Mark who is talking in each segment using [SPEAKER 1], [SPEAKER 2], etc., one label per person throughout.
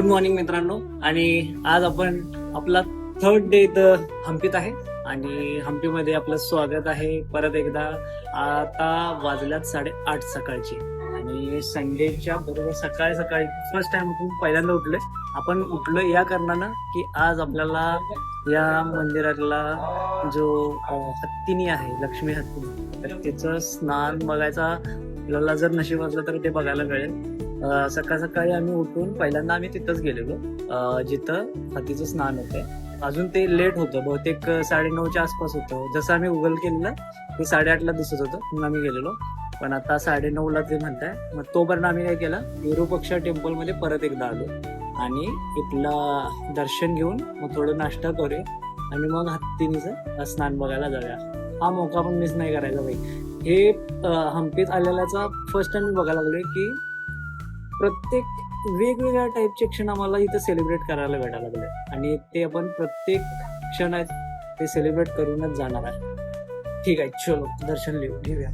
[SPEAKER 1] Good morning मित्रांनो. आणि आज आपण आपला थर्ड डे इथं हम्पीत आहे. आणि हम्पीमध्ये आपलं स्वागत आहे. परत एकदा आता वाजल्यात साडेआठ सकाळची. आणि संडेच्या बरोबर सकाळी सकाळी फर्स्ट टाइम आपण पहिल्यांदा उठलोय. आपण उठलो या कारणानं की आज आपल्याला या मंदिरातला जो हत्तीनी आहे लक्ष्मी हत्तीनी तर तिचं स्नान बघायचा आपल्याला जर नशीब असलं तर ते बघायला मिळेल. सकाळ सकाळी आम्ही उठून पहिल्यांदा आम्ही तिथंच गेलेलो. जिथं हत्तीचं स्नान होते अजून ते लेट होतं. बहुतेक साडेनऊच्या आसपास होतं. जसं आम्ही गुगल केलेलं ते साडेआठला दिसत होतं. म्हणून आम्ही गेलेलो. पण आता साडेनऊला ते म्हणताय. मग तोपर्यंत आम्ही काय केलं विरूपक्ष टेम्पलमध्ये परत एकदा आलो. आणि इथला दर्शन घेऊन मग थोडं नाश्ता करूया. आणि मग हत्तीनीचं स्नान बघायला जाऊया. हा मौका पण मिस नाही करायचा भाई हे हम्पीत आलेल्याचा फर्स्ट टाइम मी बघायला लागलोय की प्रत्येक वेगवेगळ्या टाईपचे क्षण आम्हाला इथं सेलिब्रेट करायला भेटायला लागले. आणि ते आपण प्रत्येक क्षण आहेत ते सेलिब्रेट करूनच जाणार आहे. ठीक आहे चलो दर्शन लिहू घेऊया.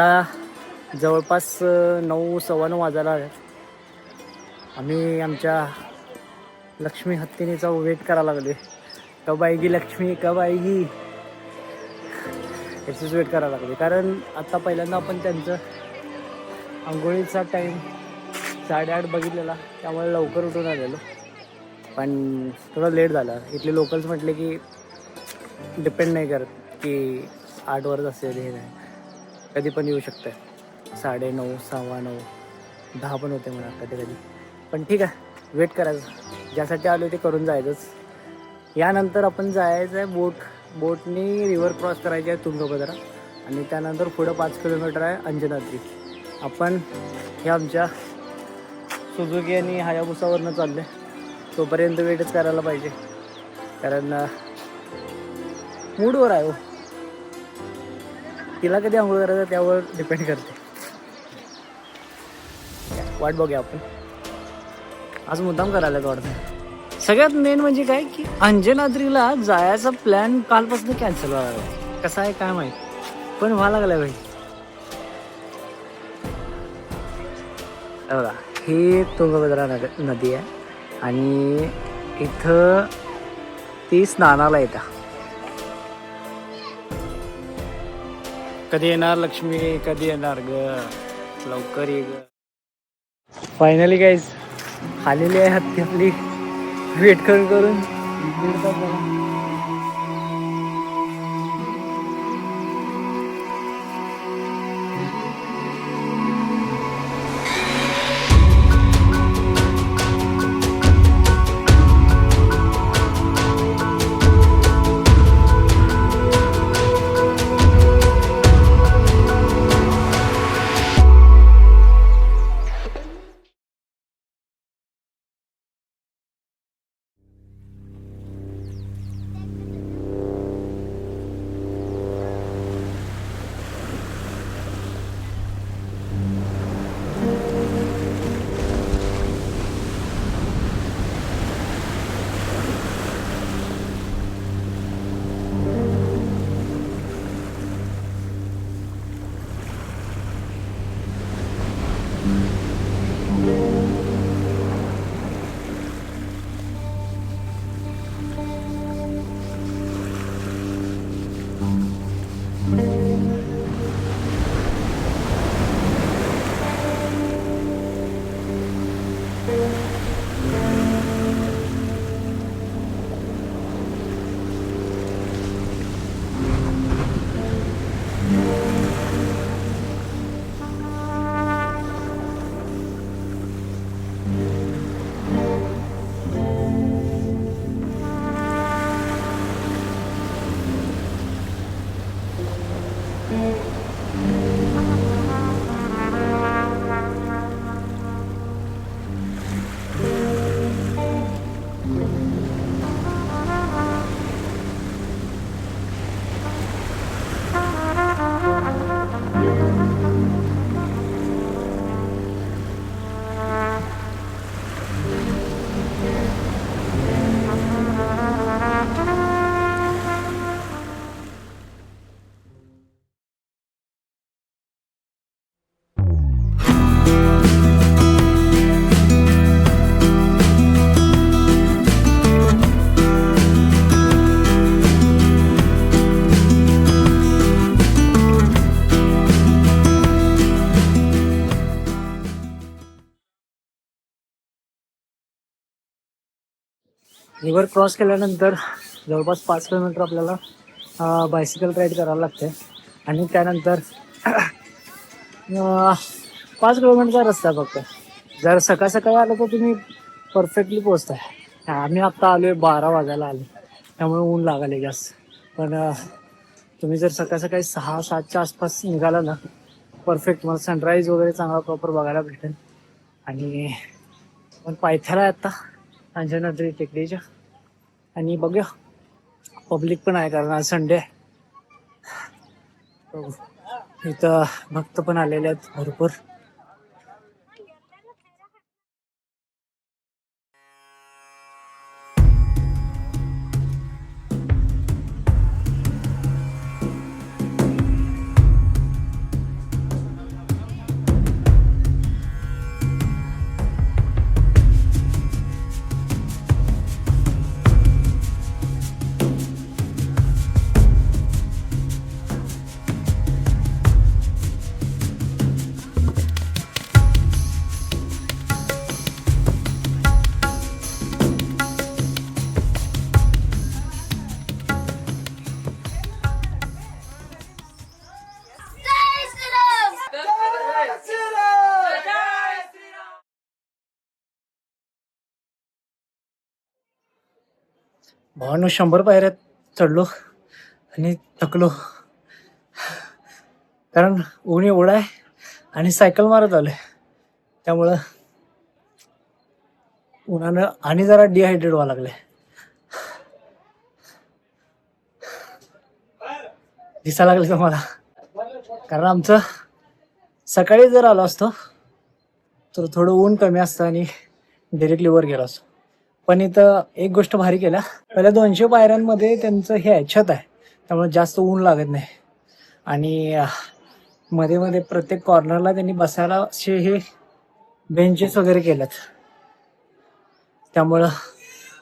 [SPEAKER 1] आता जवळपास नऊ सव्वा नऊ वाजायला आम्ही आमच्या लक्ष्मी हत्तीनेचा वेट करायला लागले कब आएगी लक्ष्मी कब आएगी याचीच वेट करायला लागले कारण आता पहिल्यांदा आपण त्यांचं आंघोळीचा टाईम साडेआठ बघितलेला त्यामुळे लवकर उठून आलेलो. पण थोडं लेट झालं. इथले लोकल्स म्हटले की डिपेंड नाही करत की आठ वर्ष असेल हे नाही. कधी पण येऊ शकतं साडे नऊ सव्वा नऊ दहा पण होते म्हणा कधी कधी पण ठीक आहे वेट करायचं. ज्यासाठी आलो ते करून जायचंच. यानंतर आपण जायचं आहे बोट. बोटनी रिव्हर क्रॉस करायची आहे तुंगभद्रा आणि त्यानंतर पुढं पाच किलोमीटर आहे अंजनाद्री. आपण हे आमच्या सुझुकी आणि हायाबुसावरनं आहे तोपर्यंत वेटच करायला पाहिजे. कारण मूडवर आहे हो. तिला कधी आंघोळ करायचं त्यावर डिपेंड करते. वाट बघूया आपण. आज मुद्दाम करायला वाटतं. सगळ्यात मेन म्हणजे काय की अंजनाद्रीला जायचा प्लॅन कालपासून कॅन्सल व्हायला कसा आहे काय माहीत? पण व्हायला लागलाय भाई बघा ही तुंगभद्रा नग नदी आहे आणि इथं ती स्नानाला येतात कधी येणार लक्ष्मी? कधी येणार ग? लवकर ये ग. फायनली गाईज आलेली आहे हत्ती आपली. वेट करून करून. दीड तास रिव्हर क्रॉस केल्यानंतर जवळपास पाच किलोमीटर आपल्याला बायसिकल राईड करावं लागते. आणि त्यानंतर पाच किलोमीटरचा रस्ता आहे फक्त. जर सकाळ सकाळी आलं तर तुम्ही परफेक्टली पोचताय आम्ही आत्ता आलो आहे बारा वाजायला आलो. त्यामुळे ऊन लागले जास्त. पण तुम्ही जर सकाळ सकाळी सहा सातच्या आसपास निघाला ना परफेक्ट मला सनराईज वगैरे चांगला प्रॉपर बघायला भेटेल. आणि पण पायथ्याला आहे आत्ता अंजनाद्री टेकडीच्या आणि बघूया. पब्लिक पण आहे कारण आज संडे इथं भक्त पण आलेले आहेत भरपूर. भावांनो शंभर पायऱ्यात चढलो आणि थकलो. कारण ऊन एवढं आहे आणि सायकल मारत आलोय. त्यामुळं उन्हानं आणि जरा डिहायड्रेट व्हावं लागले दिसा लागले तुम्हाला कारण आमचं सकाळी जर आलो असतो तर थोडं ऊन कमी असतं आणि डिरेक्टली वर गेलो असतो. पण इथं एक गोष्ट भारी केल्या. पहिल्या दोनशे पायऱ्यांमध्ये त्यांचं हे आहे छत आहे. त्यामुळे जास्त ऊन लागत नाही. आणि मध्ये मध्ये प्रत्येक कॉर्नरला त्यांनी बसायला असे हे बेंचेस वगैरे केल्यात. त्यामुळं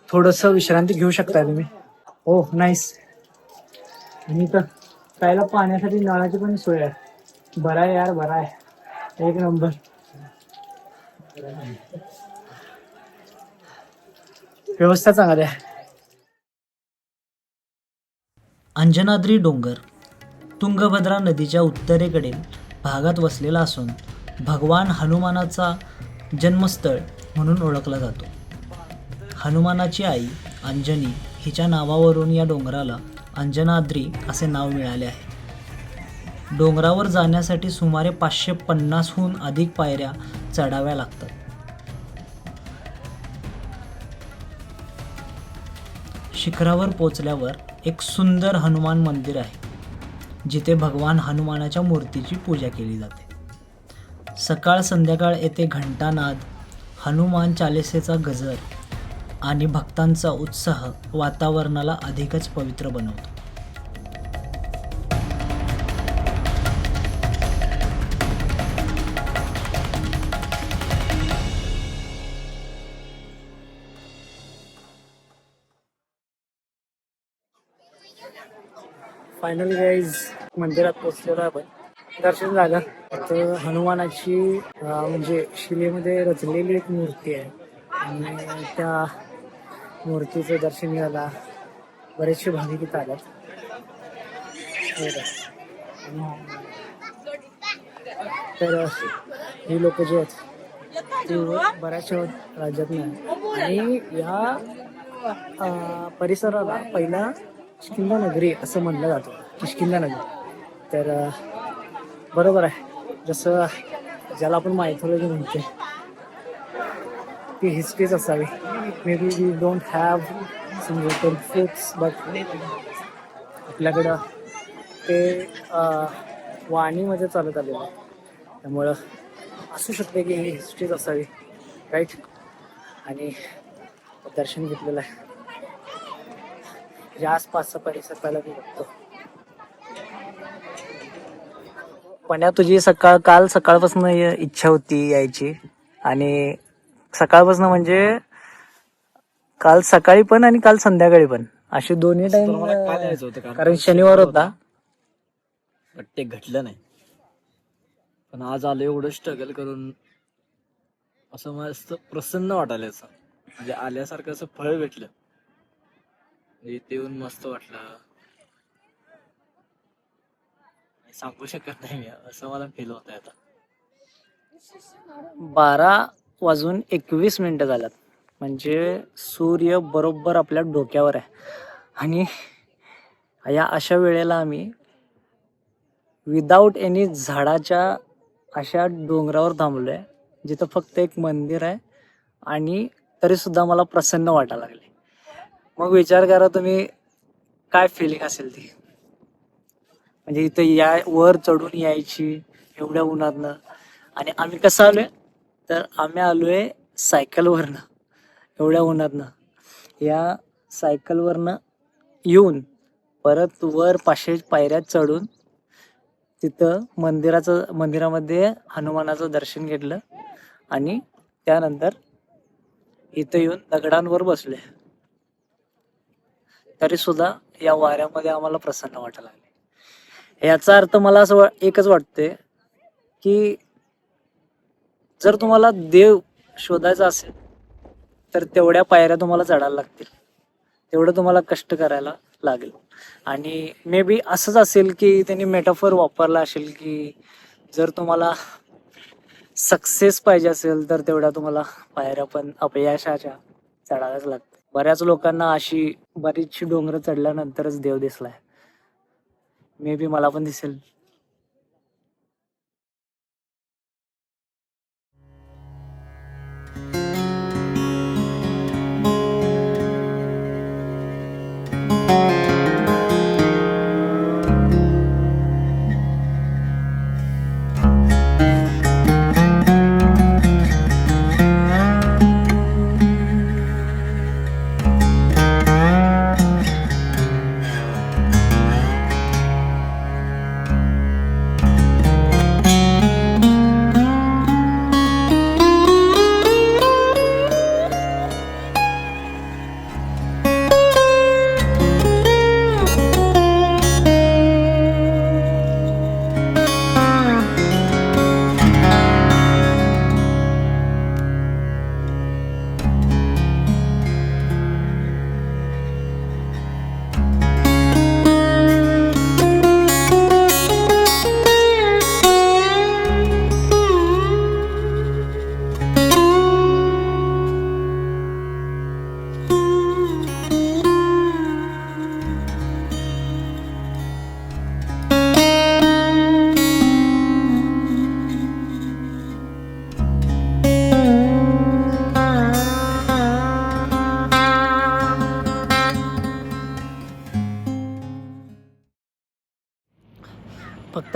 [SPEAKER 1] थोडंसं विश्रांती घेऊ शकता तुम्ही. हो नाईस आणि तर प्यायला पाण्यासाठी नळाची पण सोय आहे. बरा आहे यार बरा आहे. एक नंबर व्यवस्था चांगली आहे.
[SPEAKER 2] अंजनाद्री डोंगर तुंगभद्रा नदीच्या उत्तरेकडील भागात वसलेला असून भगवान हनुमानाचा जन्मस्थळ म्हणून ओळखला जातो. हनुमानाची आई अंजनी हिच्या नावावरून या डोंगराला अंजनाद्री असे नाव मिळाले आहे. डोंगरावर जाण्यासाठी सुमारे पाचशे पन्नासहून अधिक पायऱ्या चढाव्या लागतात. शिखरावर पोचल्यावर एक सुंदर हनुमान मंदिर आहे जिथे भगवान हनुमानाच्या मूर्तीची पूजा केली जाते. सकाळ संध्याकाळ येथे घंटानाद हनुमान चालिसेचा गजर आणि भक्तांचा उत्साह वातावरणाला अधिकच पवित्र बनवतो.
[SPEAKER 1] फायनल गाईज मंदिरात पोहोचलेलो आपण. दर्शन झालं. तर हनुमानाची म्हणजे शिलेमध्ये रचलेली एक मूर्ती आहे. आणि त्या मूर्तीचं दर्शन घ्यायला बरेचसे भाविक इथं आल्यात तर ही लोक जे आहेत ते बऱ्याचशा राज्यात नाही आणि या परिसराला पहिला किष्किंदा नगरी असं म्हणलं जातं. किष्किंदा नगरी. तर बरोबर आहे. जसं ज्याला आपण मायथोलॉजी म्हणते ती हिस्ट्रीच असावी. May be we don't have समजा फ्रुट्स बट आपल्याकडं ते वाणीमध्ये चालत आलेलं आहे. त्यामुळं असू शकते की ही हिस्ट्रीच असावी राईट आणि दर्शन घेतलेलं आहे. या आसपासचा परिसर पहिला मी बघतो. पुण्यात तुझी सकाळ काल सकाळपासून इच्छा होती यायची. आणि सकाळपासून म्हणजे काल सकाळी पण आणि काल संध्याकाळी पण. असे दोन्ही टाइम कारण शनिवार होता.
[SPEAKER 3] बट ते घडलं नाही. पण आज आलो एवढं स्ट्रगल करून असं मस्त प्रसन्न वाटायला असं म्हणजे आल्यासारखं असं फळ भेटलं. म्हणजे म्हणजे इथे येऊन मस्त वाटलं. सांगू शकत नाही मी असं मला फील होत आता.
[SPEAKER 1] बारा वाजून एकवीस मिनिटं झाल्यात. म्हणजे सूर्य बरोबर आपल्या डोक्यावर आहे. आणि या अशा वेळेला आम्ही विदाऊट एनी झाडाच्या अशा डोंगरावर थांबलो आहे जिथं फक्त एक मंदिर आहे. आणि तरीसुद्धा मला प्रसन्न वाटायला लागले मग विचार करा तुम्ही काय फिलिंग असेल ती? म्हणजे इथं या वर चढून यायची एवढ्या उन्हातनं. आणि आम्ही कसं आलोय? तर आम्ही आलोय सायकलवरनं एवढ्या उन्हातनं. या सायकलवरनं येऊन परत वर पाचशे पायऱ्या चढून तिथं मंदिराचं मंदिरामध्ये हनुमानाचं दर्शन घेतलं. आणि त्यानंतर इथं येऊन दगडांवर बसले तरी सुद्धा या वाऱ्यामध्ये आम्हाला प्रसन्न वाटायला लागले. याचा अर्थ मला असं एकच वाटते की जर तुम्हाला देव शोधायचा असेल तर तेवढ्या पायऱ्या तुम्हाला चढायला लागतील. तेवढं तुम्हाला कष्ट करायला लागेल. आणि मे बी असंच असेल की त्यांनी मेटाफर वापरला असेल की जर तुम्हाला सक्सेस पाहिजे असेल तर तेवढ्या तुम्हाला पायऱ्या पण अपयशाच्या चढाव्याच लागतील. बऱ्याच लोकांना अशी बरीचशी डोंगरं चढल्यानंतरच देव दिसलाय. मे बी मला पण दिसेल.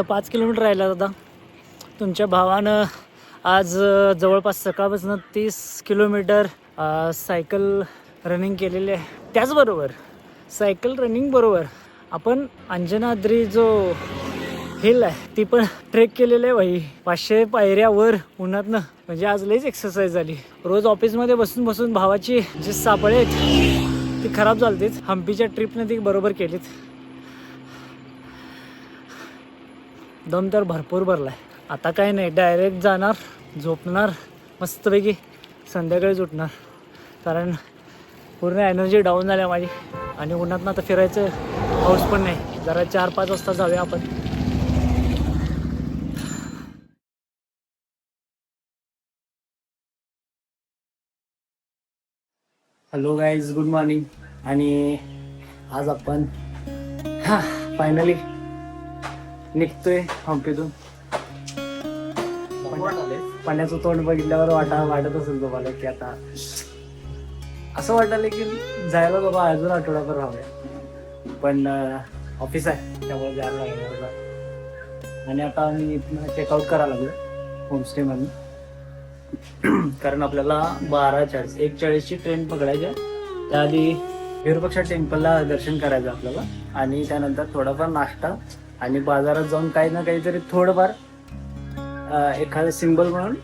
[SPEAKER 1] आता पाच किलोमीटर राहिला दादा. तुमच्या भावानं आज जवळपास सकाळपासून तीस किलोमीटर सायकल रनिंग केलेली आहे. त्याचबरोबर सायकल रनिंग बरोबर आपण अंजनाद्री जो हिल आहे ती पण ट्रेक केलेलं आहे भाई. पाचशे पायऱ्यावर उन्हातनं. म्हणजे आज लईच एक्सरसाइज झाली. रोज ऑफिसमध्ये बसून बसून भावाची जी सापळे आहेत ती खराब झालतीच हम्पीच्या ट्रिपने ती बरोबर केलीत. दम तर भरपूर भरलाय. आता काय नाही डायरेक्ट जाणार झोपणार मस्तपैकी संध्याकाळीच उठणार कारण पूर्ण एनर्जी डाऊन झाल्या माझी. आणि उन्हातनं आता फिरायचं पाऊस पण नाही. जरा चार पाच वाजता जाऊया आपण. हॅलो गाईज गुड मॉर्निंग आणि आज आपण हा फायनली निघतोय हम्पीतून पाण्याचं तोंड बघितल्यावर वाटा वाटत असेल तुम्हाला की आता असं वाटायला की जायला बाबा अजून आठवडाभर राहूया पण ऑफिस आहे त्यामुळे जायला लागलं आणि आता आम्ही इथनं चेकआउट करायला लागलो होमस्टे मधून. कारण आपल्याला बारा चाळीस एक चाळीसची ट्रेन पकडायची आहे. त्याआधी विरूपक्षा टेम्पलला दर्शन करायचं आपल्याला. आणि त्यानंतर थोडाफार नाश्ता आणि बाजारात जाऊन काही ना काहीतरी थोडंफार एखादं सिम्बल म्हणून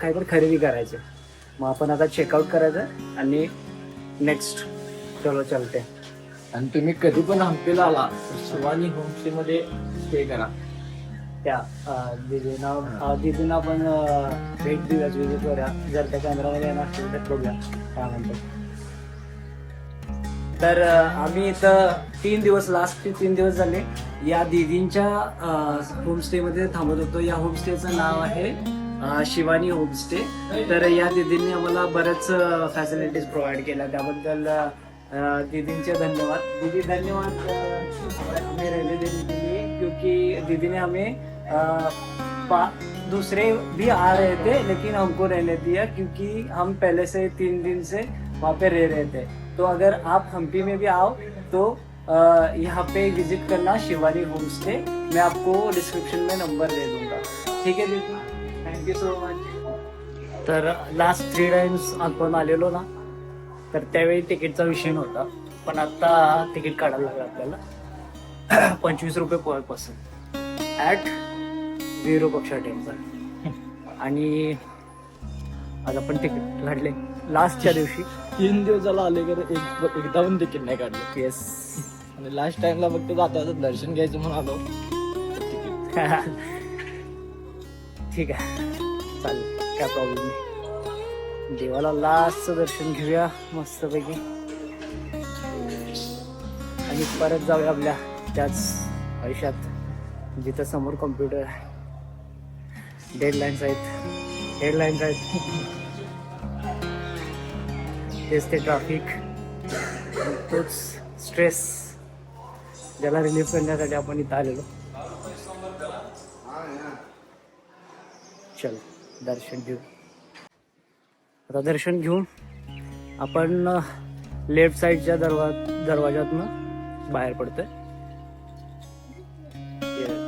[SPEAKER 1] काहीतरी खरेदी करायचे. मग आपण आता चेकआउट करायचं आणि नेक्स्ट चलो चलते
[SPEAKER 3] आणि तुम्ही कधी पण हम्पीला आला तर शिवानी होमस्टे मध्ये स्टे करा.
[SPEAKER 1] त्या दीदींना दीदींना आपण भेट देऊया विजिट करूया. जर त्या केंद्रामध्ये येणार असतील तर बघूया. त्यानंतर तर आम्ही इथं तीन दिवस लास्टचे तीन दिवस झाले. या दीदींच्या होमस्टेमध्ये थांबत होतो. या होमस्टेचं नाव आहे शिवानी होमस्टे तर या दीदींनी आम्हाला बऱ्याच फॅसिलिटीज प्रोव्हाइड केल्या. त्याबद्दल अं, दीदींचे धन्यवाद. दीदी धन्यवाद हमें रहने देने के लिए क्योंकि दीदी ने हमें पा- दूसरे भी आ रहे थे लेकिन हमको रहने दिया क्योंकि हम पहले से तीन दिन से वहाँ पे रह रहे थे. तो अगर आप हम्पी में भी आओ तो यहाँ पे विजिट करना शिवानी होम स्टे मैं आपको डिस्क्रिप्शन में नंबर दे दूंगा। ठीक है दीदी थँक्यू सो मच तर लास्ट थ्री टाइम्स आपण आलेलो ना तर त्यावेळी तिकीटचा विषय नव्हता. पण आता तिकीट काढायला लागलं आपल्याला. पंचवीस रुपये per person at Virupaksha temple आणि आज आपण तिकीट काढले. लास्टच्या दिवशी.
[SPEAKER 3] तीन दिवस झाला आले तर एक एकदा पण तिकीट नाही काढलं.
[SPEAKER 1] येस
[SPEAKER 3] आणि लास्ट टाइमला फक्त जाता दर्शन घ्यायचं म्हणून आलो. तिकीट
[SPEAKER 1] ठीक आहे. चालेल काय प्रॉब्लेम नाही. देवाला लास्टचं दर्शन घेऊया मस्तपैकी. आणि परत जाऊया आपल्या त्याच आयुष्यात जिथं समोर कम्प्युटर आहे. डेडलाईन्स आहेत. हेडलाईन्स आहेत. तेच ते ट्रॅफिक तोच स्ट्रेस ज्याला रिलीफ करण्यासाठी आपण इथं आलेलो चल दर्शन घेऊ आता दर्शन घेऊन आपण लेफ्ट साईडच्या दरवा दरवाजातनं बाहेर पडतोय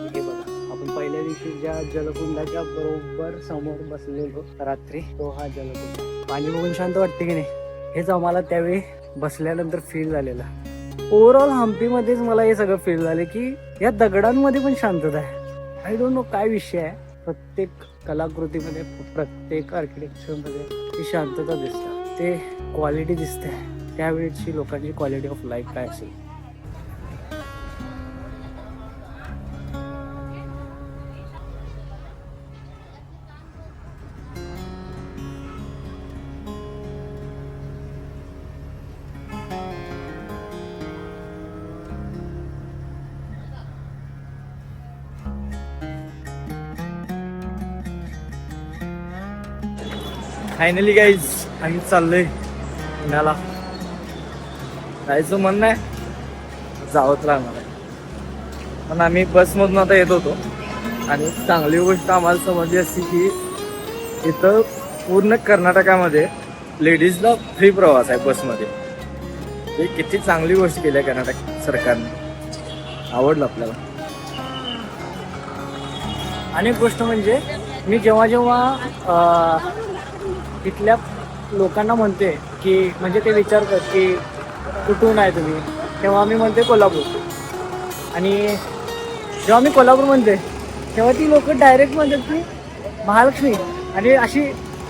[SPEAKER 1] हे बघा आपण पहिल्या दिवशी ज्या जलकुंडाच्या बरोबर समोर बसलेलो रात्री तो हा जलकुंड पाणी बघून शांत वाटते की नाही हेच आम्हाला त्यावेळी बसल्यानंतर फील झालेलं. ओव्हरऑल हम्पीमध्येच मला हे सगळं फील झालं की या दगडांमध्ये पण शांतता आहे. आय डोंट नो काय विषय आहे. प्रत्येक कलाकृतीमध्ये प्रत्येक आर्किटेक्चरमध्ये ती शांतता दिसते. ते क्वालिटी दिसते. त्यावेळेची लोकांची क्वालिटी ऑफ लाईफ काय असेल?
[SPEAKER 3] फायनली गाईज आम्ही चाललोय पुण्याला. जायचं मन नाही जावंच लागणार आहे. पण आम्ही बसमधून आता येत होतो. आणि चांगली गोष्ट आम्हाला समजली असती की इथं पूर्ण कर्नाटकामध्ये लेडीजला फ्री प्रवास आहे बसमध्ये. हे किती चांगली गोष्ट केली आहे कर्नाटक सरकारने. आवडलं आपल्याला.
[SPEAKER 1] आणि गोष्ट म्हणजे मी जेव्हा जेव्हा तिथल्या लोकांना म्हणते की म्हणजे ते विचारतात की कुठून आहे तुम्ही? तेव्हा मी म्हणते कोल्हापूर. आणि जेव्हा मी कोल्हापूर म्हणते तेव्हा ती लोक डायरेक्ट म्हणतात की महालक्ष्मी. आणि अशी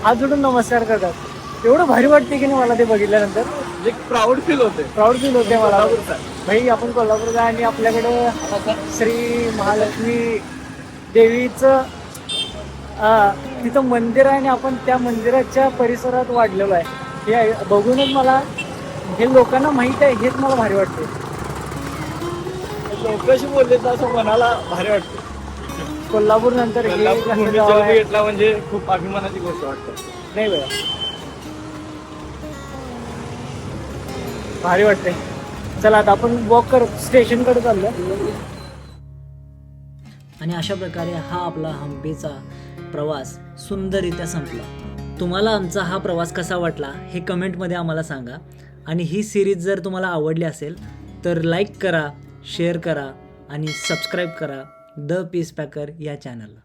[SPEAKER 1] हात जोडून नमस्कार करतात. एवढं भारी वाटते की नाही मला ते बघितल्यानंतर.
[SPEAKER 3] एक प्राऊड फील होते.
[SPEAKER 1] प्राऊड फील होते मला. भाई आपण कोल्हापूरला आहे आणि आपल्याकडं श्री महालक्ष्मी देवीचं तिथं मंदिर आहे आणि आपण त्या मंदिराच्या परिसरात वाढलेलो आहे. हे बघूनच मला हे लोकांना माहीत आहे हेच मला भारी वाटते
[SPEAKER 3] लोकांशी बोलले तर असं मनाला भारी वाटतं
[SPEAKER 1] कोल्हापूर नंतर हे गाव आहे.
[SPEAKER 3] म्हणजे खूप अभिमानाची गोष्ट वाटते.
[SPEAKER 1] नाही बघा भारी वाटते चला आता आपण वॉक करत स्टेशनकडे चाललो. आणि अशा प्रकारे हा आपला हम्पीचा प्रवास सुंदररित्या संपला. तुम्हाला आमचा हा प्रवास कसा वाटला हे कमेंटमध्ये आम्हाला सांगा. आणि ही सिरीज जर तुम्हाला आवडली असेल तर लाईक करा शेअर करा आणि सबस्क्राईब करा. द पीस पॅकर या चॅनलला